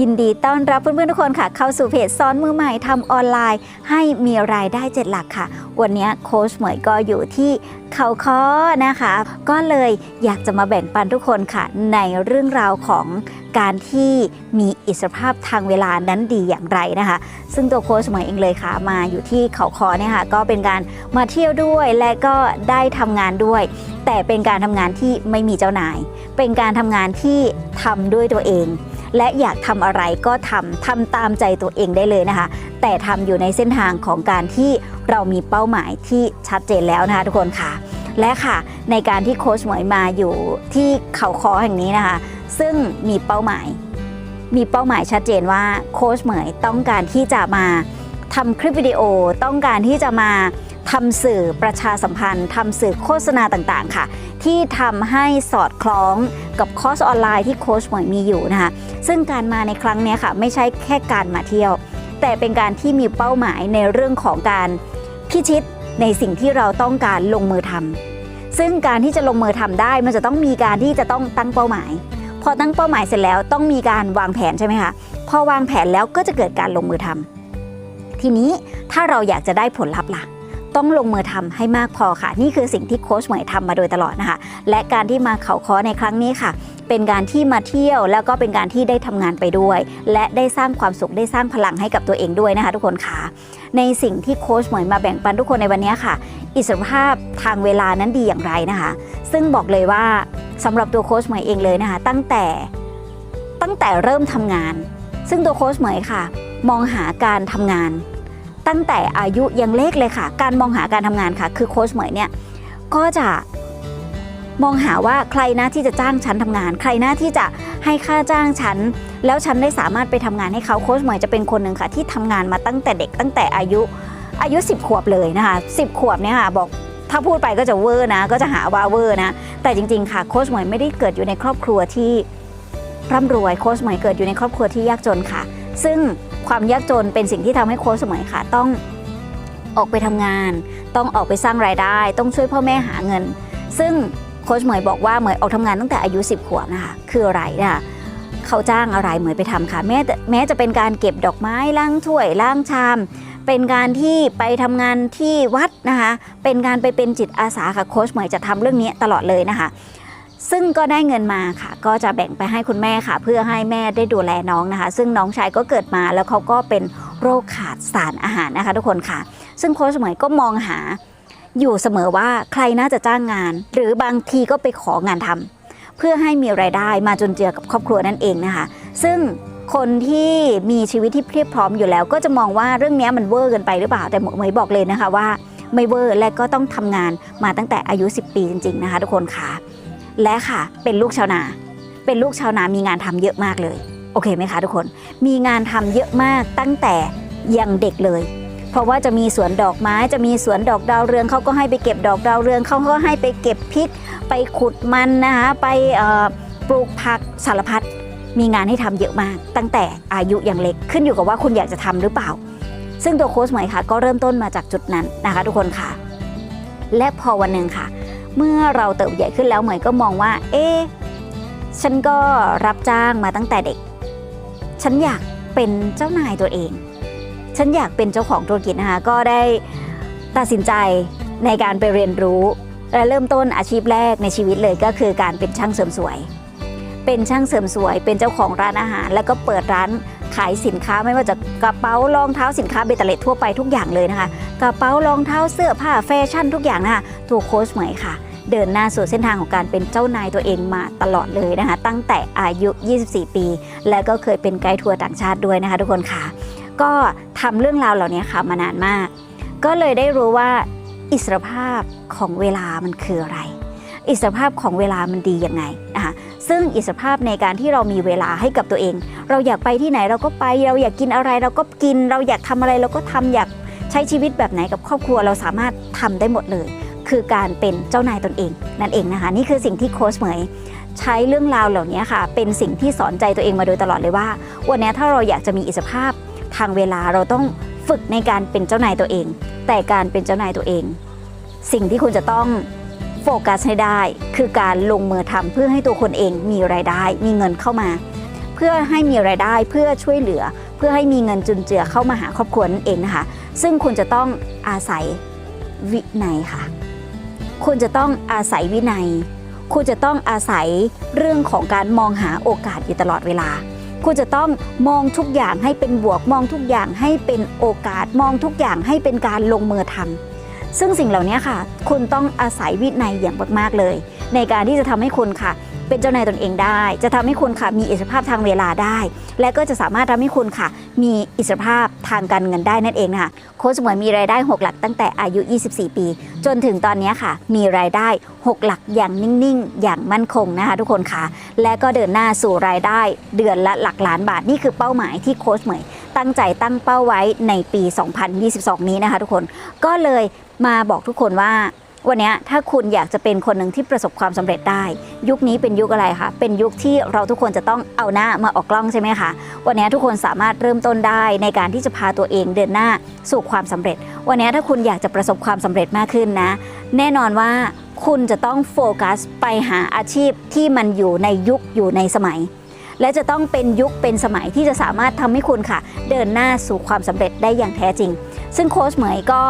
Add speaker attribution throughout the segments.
Speaker 1: ยินดีต้อนรับเพื่อนๆทุกคนค่ะ เข้าสู่เพจสอนมือใหม่ทำออนไลน์ ให้มีรายได้เจ็ดหลักค่ะ วันนี้โค้ชเหมยก็อยู่ที่เขาค้อนะคะ ก็เลยอยากจะมาแบ่งปันทุกคนค่ะ ในเรื่องราวของการที่มีอิสรภาพทางเวลานั้นดีอย่างไรนะคะ ซึ่งตัวโค้ชเหมยเองเลยค่ะ มาอยู่ที่เขาคอเนี่ยค่ะ ก็เป็นการมาเที่ยวด้วยและก็ได้ทำงานด้วย แต่เป็นการทำงานที่ไม่มีเจ้านาย เป็นการทำงานที่ทำด้วยตัวเอง และอยากทำอะไรก็ทำทำตามใจตัวเองได้เลยนะคะ แต่ทำอยู่ในเส้นทางของการที่เรามีเป้าหมายที่ชัดเจนแล้วนะคะทุกคนค่ะ และค่ะในการที่โค้ชหมวยมาอยู่ที่เขาคอแห่งนี้นะคะ ซึ่งมีเป้าหมาย มีเป้าหมายชัดเจนว่าโค้ชเหมยต้องการที่จะมาทำคลิปวิดีโอต้องการที่จะมา ทำสื่อประชาสัมพันธ์ทำสื่อโฆษณาต่างๆ ค่ะ ที่ทำให้สอดคล้องกับคอร์สออนไลน์ที่โค้ชหมวยมีอยู่นะคะซึ่งการมาในครั้งนี้ค่ะ ไม่ใช่แค่การมาเที่ยว แต่เป็นการที่มีเป้าหมายในเรื่องของการพิชิตในสิ่งที่เราต้องการลงมือทำซึ่งการที่จะลงมือทำได้มันจะต้องมีการที่จะต้องตั้งเป้าหมาย พอตั้งเป้าหมายเสร็จแล้วต้องมีการวางแผนใช่ไหมคะพอวางแผนแล้วก็จะเกิดการลงมือทำทีนี้ถ้าเราอยากจะได้ผลลัพธ์ล่ะ ต้องลงมือทำให้มากพอค่ะ นี่คือสิ่งที่โค้ชเหมยทำมาโดยตลอดนะคะ และการที่มาเขาคอในครั้งนี้ค่ะ เป็นการที่มาเที่ยว แล้วก็เป็นการที่ได้ทำงานไปด้วย และได้สร้างความสุขได้สร้างพลังให้กับตัวเองด้วยนะคะ ทุกคนค่ะในสิ่งที่โค้ชเหมยมาแบ่งปันทุกคนในวันนี้ค่ะ อิสรภาพทางเวลานั้นดีอย่างไรนะคะ ซึ่งบอกเลยว่าสำหรับตัวโค้ชเหมยเองเลยนะคะ ตั้งแต่ตั้งแต่เริ่มทำงาน ซึ่งตัวโค้ชเหมยค่ะ มองหาการทำงาน ตั้งแต่อายุยังเล็กเลยค่ะ การมองหาการทำงานค่ะ คือโค้ชเหมยเนี่ยก็จะมองหาว่าใครนะที่จะจ้างฉันทำงาน ใครนะที่จะให้ค่าจ้างฉัน แล้วฉันได้สามารถไปทำงานให้เขาโค้ชเหมยจะเป็นคนหนึ่งค่ะ ที่ทำงานมาตั้งแต่เด็กตั้งแต่อายุอายุ 10 ขวบเลยนะคะ10 ขวบเนี่ยค่ะบอกถ้าพูดไปก็จะเวอร์นะ ก็จะหาว่าเวอร์นะ แต่จริง ๆ ค่ะโค้ชเหมยไม่ได้เกิดอยู่ในครอบครัวที่ร่ำรวยโค้ชเหมยเกิดอยู่ในครอบครัวที่ยากจนค่ะ ซึ่ง ความยากจนเป็นสิ่งที่ทำให้โค้ชสมัยค่ะต้องออกไปทำงาน ต้องออกไปสร้างรายได้ ต้องช่วยพ่อแม่หาเงิน ซึ่งโค้ชเหมยบอกว่าเหมยออกทำงานตั้งแต่อายุ 10 ขวบนะคะคืออะไรนะคะเขาจ้างอะไรเหมยไปทำค่ะแม้แต่แม้จะเป็นการเก็บดอกไม้ล้างถ้วยล้างชาม เป็นการที่ไปทำงานที่วัดนะคะเป็นการไปเป็นจิตอาสาค่ะโค้ชเหมยจะทำเรื่องนี้ตลอดเลยนะคะ ซึ่งก็ได้เงินมาค่ะ ก็จะแบ่งไปให้คุณแม่ค่ะ เพื่อให้แม่ได้ดูแลน้องนะคะ ซึ่งน้องชายก็เกิดมาแล้วเขาก็เป็นโรคขาดสารอาหารนะคะ ทุกคนค่ะ ซึ่งโค้ชสมัยก็มองหาอยู่เสมอว่าใครน่าจะจ้างงาน หรือบางทีก็ไปของานทำเพื่อให้มีรายได้มาจนเจือกับครอบครัวนั่นเองนะคะ ซึ่งคนที่มีชีวิตที่เพียบพร้อมอยู่แล้ว ก็จะมองว่าเรื่องนี้มันเวอร์เกินไปหรือเปล่าแต่หมวยบอกเลยนะคะว่าไม่เวอร์และก็ต้องทำงานมาตั้งแต่อายุ 10 ปีจริง ๆนะคะ ทุกคนค่ะ และค่ะเป็นลูกชาวนา เป็นลูกชาวนามีงานทำเยอะมากเลย โอเคไหมคะทุกคน มีงานทำเยอะมากตั้งแต่ยังเด็กเลย เพราะว่าจะมีสวนดอกไม้จะมีสวนดอกดาวเรืองเขาก็ให้ไปเก็บดอกดาวเรืองเขาก็ให้ไปเก็บพริก ไปขุดมันนะคะไปปลูกผักสารพัดมีงานให้ทำเยอะมาก ตั้งแต่อายุยังเล็กขึ้นอยู่กับว่าคุณอยากจะทำหรือเปล่า ซึ่งตัวโค้ชใหม่ค่ะ ก็เริ่มต้นมาจากจุดนั้นนะคะ ทุกคนค่ะ และพอวันหนึ่งค่ะ เมื่อเราเติบใหญ่ขึ้นแล้วเหมยก็มองว่า เอ๊ะฉันก็รับจ้างมาตั้งแต่เด็ก ฉันอยากเป็นเจ้านายตัวเอง ฉันอยากเป็นเจ้าของธุรกิจนะคะก็ได้ตัดสินใจในการไปเรียนรู้ และเริ่มต้นอาชีพแรกในชีวิตเลยก็คือการเป็นช่างเสริมสวย เป็นช่างเสริมสวย เป็นเจ้าของร้านอาหาร แล้วก็เปิดร้านขายสินค้าไม่ว่าจะกระเป๋ารองเท้าสินค้าเบตเตอร์เลททั่วไปทุกอย่างเลยนะคะ กระเป๋ารองเท้าเสื้อผ้าแฟชั่นทุกอย่างนะคะตัวโค้ชเหมยค่ะ เดินหน้าสู่เส้นทางของการเป็นเจ้านายตัวเองมาตลอดเลยนะคะ ตั้งแต่อายุ 24 ปี และก็เคยเป็นไกด์ทัวร์ต่างชาติด้วยนะคะ ทุกคนค่ะ ก็ทำเรื่องราวเหล่านี้ค่ะมานานมาก ก็เลยได้รู้ว่าอิสรภาพของเวลามันคืออะไร อิสรภาพของเวลามันดียังไงนะคะซึ่งอิสรภาพในการที่เรามีเวลาให้กับตัวเอง เราอยากไปที่ไหนเราก็ไปเราอยากกินอะไร เราก็กินเราอยากทำอะไรเราก็ทำอยากใช้ชีวิตแบบไหนกับครอบครัวเราสามารถทำได้หมดเลย คือการเป็นเจ้านายตนเองนั่นเองนะคะ นี่คือสิ่งที่โค้ชเหมยใช้เรื่องราวเหล่านี้ค่ะ เป็นสิ่งที่สอนใจตัวเองมาโดยตลอดเลยว่า วันนี้ถ้าเราอยากจะมีอิสรภาพทางเวลาเราต้องฝึกในการเป็นเจ้านายตัวเอง แต่การเป็นเจ้านายตัวเอง สิ่งที่คุณจะต้องโฟกัสให้ได้ คือการลงมือทำเพื่อให้ตัวคนเองมีรายได้ มีเงินเข้ามา เพื่อให้มีรายได้เพื่อช่วยเหลือ เพื่อให้มีเงินจุนเจือเข้ามาหาครอบครัวนั่นเองนะคะ ซึ่งคุณจะต้องอาศัยวินัยค่ะ คุณจะต้องอาศัยวินัย คุณจะต้องอาศัยเรื่องของการมองหาโอกาสอยู่ตลอดเวลา คุณจะต้องมองทุกอย่างให้เป็นบวก มองทุกอย่างให้เป็นโอกาส มองทุกอย่างให้เป็นการลงมือทำซึ่งสิ่งเหล่านี้ค่ะ คุณต้องอาศัยวินัยอย่างมาก ๆ เลย ในการที่จะทำให้คุณค่ะ เป็นเจ้านายตนเองได้ จะทำให้คุณค่ะมีอิสรภาพทางเวลาได้ และก็จะสามารถทำให้คุณค่ะ มีอิสรภาพทางการเงินได้นั่นเองนะคะโค้ชหมวยมีรายได้ 6 หลักตั้งแต่อายุ 24 ปี จนถึงตอนนี้ค่ะ มีรายได้ 6 หลักอย่างนิ่งๆ อย่างมั่นคงนะคะทุกคนค่ะ และก็เดินหน้าสู่รายได้เดือนละหลักล้านบาทนี่คือเป้าหมายที่โค้ชเหมยตั้งใจตั้งเป้าไว้ในปี 2022 นี้นะคะทุกคนก็เลยมาบอกทุกคนว่า วันนี้ถ้าคุณอยากจะเป็นคนหนึ่งที่ประสบความสำเร็จได้ ยุคนี้เป็นยุคอะไรคะเป็นยุคที่เราทุกคนจะต้องเอาหน้ามาออกกล้องใช่ไหมคะวันนี้ทุกคนสามารถเริ่มต้นได้ในการที่จะพาตัวเองเดินหน้าสู่ความสำเร็จ วันนี้ถ้าคุณอยากจะประสบความสำเร็จมากขึ้นนะ แน่นอนว่าคุณจะต้องโฟกัสไปหาอาชีพที่มันอยู่ในยุคอยู่ในสมัย และจะต้องเป็นยุคเป็นสมัยที่จะสามารถทำให้คุณค่ะ เดินหน้าสู่ความสำเร็จได้อย่างแท้จริง ซึ่งโค้ชเหมยก็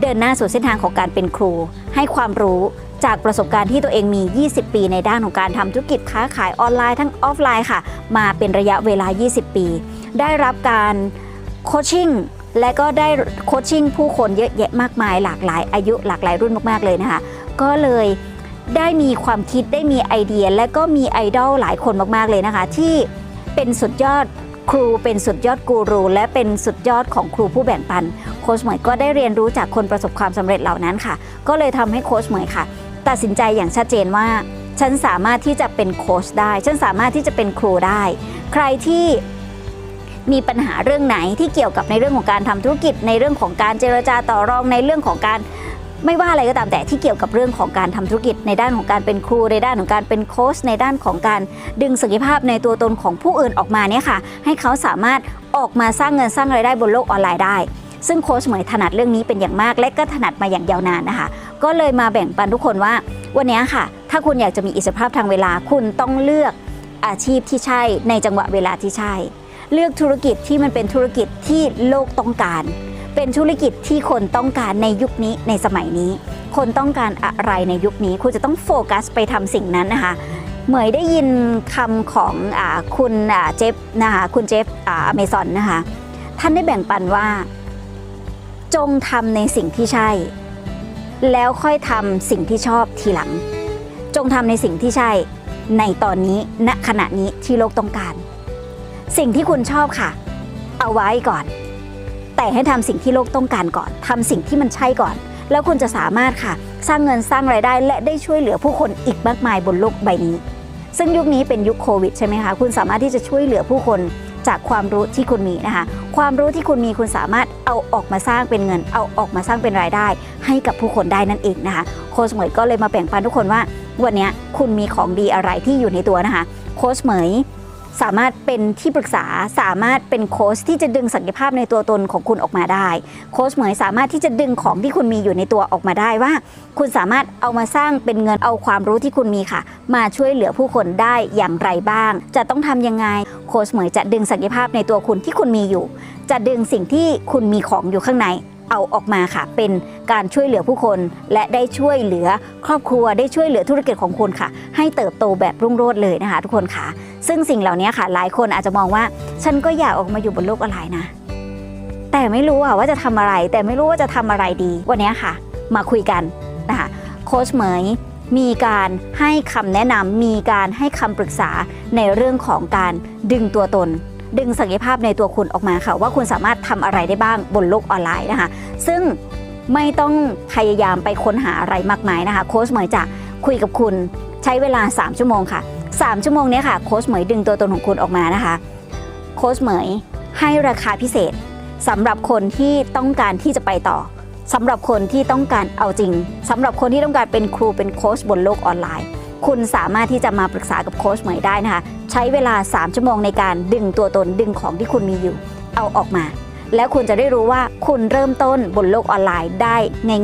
Speaker 1: เดินหน้าสู่เส้นทางของการเป็นครู ให้ความรู้จากประสบการณ์ที่ตัวเองมี 20 ปี ในด้านของการทำธุรกิจค้าขายออนไลน์ทั้งออฟไลน์ค่ะ มาเป็นระยะเวลา 20 ปี ได้รับการโคชชิ่งและก็ได้โคชชิ่งผู้คนเยอะแยะมากมาย หลากหลายอายุหลากหลายรุ่นมากๆเลยนะคะ ก็เลยได้มีความคิดได้มีไอเดีย และก็มีไอดอลหลายคนมากๆเลยนะคะ ที่เป็นสุดยอด ครูเป็นสุดยอดกูรู และเป็นสุดยอดของครูผู้แบ่งปัน โค้ชเหมยก็ได้เรียนรู้จากคนประสบความสำเร็จเหล่านั้นค่ะ ก็เลยทำให้โค้ชเหมยค่ะ ตัดสินใจอย่างชัดเจนว่า ฉันสามารถที่จะเป็นโค้ชได้ ฉันสามารถที่จะเป็นครูได้ ใครที่มีปัญหาเรื่องไหนที่เกี่ยวกับในเรื่องของการทำธุรกิจ ในเรื่องของการเจรจาต่อรองในเรื่องของการ ไม่ว่าอะไรก็ตามแต่ที่เกี่ยวกับเรื่องของการทำธุรกิจในด้านของการเป็นครูในด้านของการเป็นโค้ชในด้านของการดึงศักยภาพในตัวตนของผู้อื่นออกมาเนี่ยค่ะ ให้เขาสามารถออกมาสร้างเงินสร้างรายได้บนโลกออนไลน์ได้ ซึ่งโค้ชเหมยถนัดเรื่องนี้เป็นอย่างมาก และก็ถนัดมาอย่างยาวนานนะคะ ก็เลยมาแบ่งปันทุกคนว่า วันนี้ค่ะ ถ้าคุณอยากจะมีอิสรภาพทางเวลาคุณต้องเลือกอาชีพที่ใช่ในจังหวะเวลาที่ใช่ เลือกธุรกิจที่มันเป็นธุรกิจที่โลกต้องการ เป็นธุรกิจที่คนต้องการในยุคนี้ในสมัยนี้ คนต้องการอะไรในยุคนี้คุณจะต้องโฟกัสไปทำสิ่งนั้นนะคะเหมยได้ยินคำของอคุณเจฟนะคะคุณเจฟอเมซอนนะคะท่านได้แบ่งปันว่า จงทำในสิ่งที่ใช่ แล้วค่อยทำสิ่งที่ชอบทีหลัง จงทำในสิ่งที่ใช่ในตอนนี้ณขณะนี้ที่โลกต้องการ สิ่งที่คุณชอบค่ะ เอาไว้ก่อน แต่ให้ทำสิ่งที่โลกต้องการก่อนทำสิ่งที่มันใช่ก่อน แล้วคุณจะสามารถค่ะ สร้างเงินสร้างไรายได้ และได้ช่วยเหลือผู้คนอีกมากมายบนโลกใบนี้ ซึ่งยุคนี้เป็นยุคโควิดใช่ไหมคะคุณสามารถที่จะช่วยเหลือผู้คนจากความรู้ที่คุณมีนะคะ ความรู้ที่คุณมีคุณสามารถเอาออกมาสร้างเป็นเงิน เอาออกมาสร้างเป็นรายได้ ให้กับผู้คนได้นั่นเองนะคะ โค้ชเหมยก็เลยมาแบ่งปันทุกคนว่า วันนี้คุณมีของดีอะไรที่อยู่ในตัวนะคะ โค้ชเหมย สามารถเป็นที่ปรึกษาสามารถเป็นโค้ชที่จะดึงศักยภาพในตัวตนของคุณออกมาได้ โค้ชเหมยสามารถที่จะดึงของที่คุณมีอยู่ในตัวออกมาได้ว่า คุณสามารถเอามาสร้างเป็นเงินเอาความรู้ที่คุณมีค่ะ มาช่วยเหลือผู้คนได้อย่างไรบ้าง จะต้องทำยังไง โค้ชเหมยจะดึงศักยภาพในตัวคุณที่คุณมีอยู่ จะดึงสิ่งที่คุณมีของอยู่ข้างใน เอาออกมาค่ะ เป็นการช่วยเหลือผู้คน และได้ช่วยเหลือครอบครัวได้ช่วยเหลือธุรกิจของคุณค่ะ ให้เติบโตแบบรุ่งโรจน์เลยนะคะ ทุกคนค่ะ ซึ่งสิ่งเหล่านี้ค่ะ หลายคนอาจจะมองว่าฉันก็อยากออกมาอยู่บนโลกออนไลน์นะ แต่ไม่รู้อะว่าจะทำอะไร แต่ไม่รู้ว่าจะทำอะไรดี วันนี้ค่ะ มาคุยกันนะคะโค้ชเหมยมีการให้คำแนะนำมีการให้คำปรึกษาในเรื่องของการดึงตัวตน ดึงศักยภาพในตัวคุณออกมาค่ะ ว่าคุณสามารถทำอะไรได้บ้างบนโลกออนไลน์นะคะ ซึ่งไม่ต้องพยายามไปค้นหาอะไรมากมายนะคะโค้ชเหมยจะคุยกับคุณใช้เวลา 3 ชั่วโมงค่ะ 3 ชั่วโมงนี้ค่ะโค้ชเหมยดึงตัวตนของคุณออกมานะคะโค้ชเหมยให้ราคาพิเศษสำหรับคนที่ต้องการที่จะไปต่อสำหรับคนที่ต้องการเอาจริงสำหรับคนที่ต้องการเป็นครูเป็นโค้ชบนโลกออนไลน์ คุณสามารถที่จะมาปรึกษากับโค้ชเหมยได้นะคะ ใช้เวลา 3 ชั่วโมงในการดึงตัวตนดึงของที่คุณมีอยู่ เอาออกมา แล้วคุณจะได้รู้ว่าคุณเริ่มต้นบนโลกออนไลน์ได้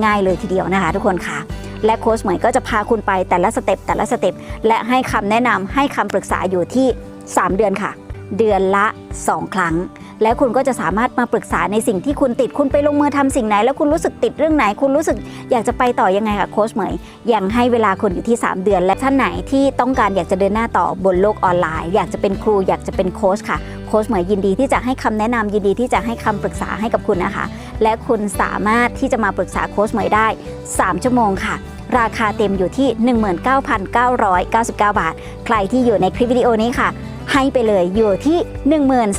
Speaker 1: ง่าย ๆ เลยทีเดียวนะคะ ทุกคนค่ะและโค้ชเหมยก็จะพาคุณไปแต่ละสเต็ปแต่ละสเต็ปและให้คำแนะนำให้คำปรึกษาอยู่ที่ 3 เดือนค่ะ เดือนละ 2 ครั้ง แล้วคุณก็จะสามารถมาปรึกษาในสิ่งที่คุณติดคุณไปลงมือทำสิ่งไหน แล้วคุณรู้สึกติดเรื่องไหน คุณรู้สึกอยากจะไปต่อยังไงคะโค้ชเหมยยังให้เวลาคุณอยู่ที่ 3 เดือน และท่านไหนที่ต้องการอยากจะเดินหน้าต่อบนโลกออนไลน์ อยากจะเป็นครูอยากจะเป็นโค้ชค่ะโค้ชเหมยยินดีที่จะให้คำแนะนำยินดีที่จะให้คำปรึกษาให้กับคุณนะคะ และคุณสามารถที่จะมาปรึกษาโค้ชเหมยได้ 3 ชั่วโมงค่ะราคาเต็มอยู่ที่ 19,999 บาท ใครที่อยู่ในคลิปวิดีโอนี้ค่ะ ให้ไปเลยอยู่ที่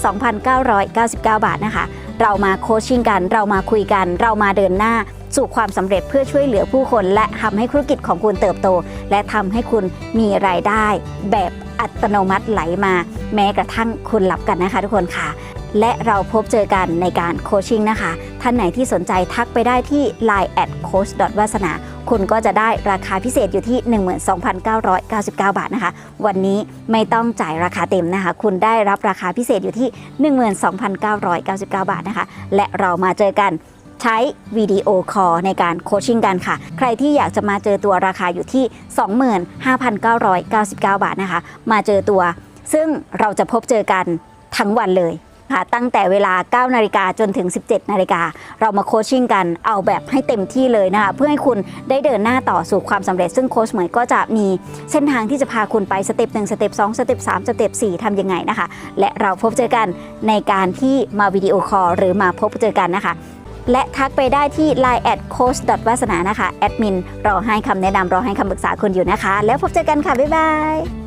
Speaker 1: 12,999 บาทนะคะ เรามาโคชชิ่งกัน เรามาคุยกัน เรามาเดินหน้าสู่ความสำเร็จเพื่อช่วยเหลือผู้คน และทำให้ธุรกิจของคุณเติบโต และทำให้คุณมีรายได้แบบอัตโนมัติไหลมา แม้กระทั่งคุณหลับกันนะคะทุกคนค่ะ และเราพบเจอกันในการโคชชิ่งนะคะ ท่านไหนที่สนใจทักไปได้ที่ line at coach วาสนาคุณก็จะได้ราคาพิเศษอยู่ที่ 12,999 บาทนะคะ วันนี้ไม่ต้องจ่ายราคาเต็มนะคะ คุณได้รับราคาพิเศษอยู่ที่ 12,999 บาทนะคะ และเรามาเจอกันใช้วิดีโอคอลในการโคชชิ่งกันค่ะ ใครที่อยากจะมาเจอตัวราคาอยู่ที่ 25,999 บาทนะคะ มาเจอตัว ซึ่งเราจะพบเจอกันทั้งวันเลย ค่ะตั้งแต่เวลา 9 นาฬิกาจนถึง 17 นาฬิกา เรามาโคชชิ่งกันเอาแบบให้เต็มที่เลยนะคะเพื่อให้คุณได้เดินหน้าต่อสู่ความสำเร็จ ซึ่งโค้ชเหมยก็จะมีเส้นทางที่จะพาคุณไปสเต็ป1สเต็ป2สเต็ป3สเต็ป4ทำยังไงนะคะ และเราพบเจอกันในการที่มาวิดีโอคอลหรือมาพบเจอกันนะคะและทักไปได้ที่ line at coach วาสนานะคะ แอดมินรอให้คำแนะนำรอให้คำปรึกษาคุณอยู่นะคะ แล้วพบเจอกันค่ะ บ๊ายบาย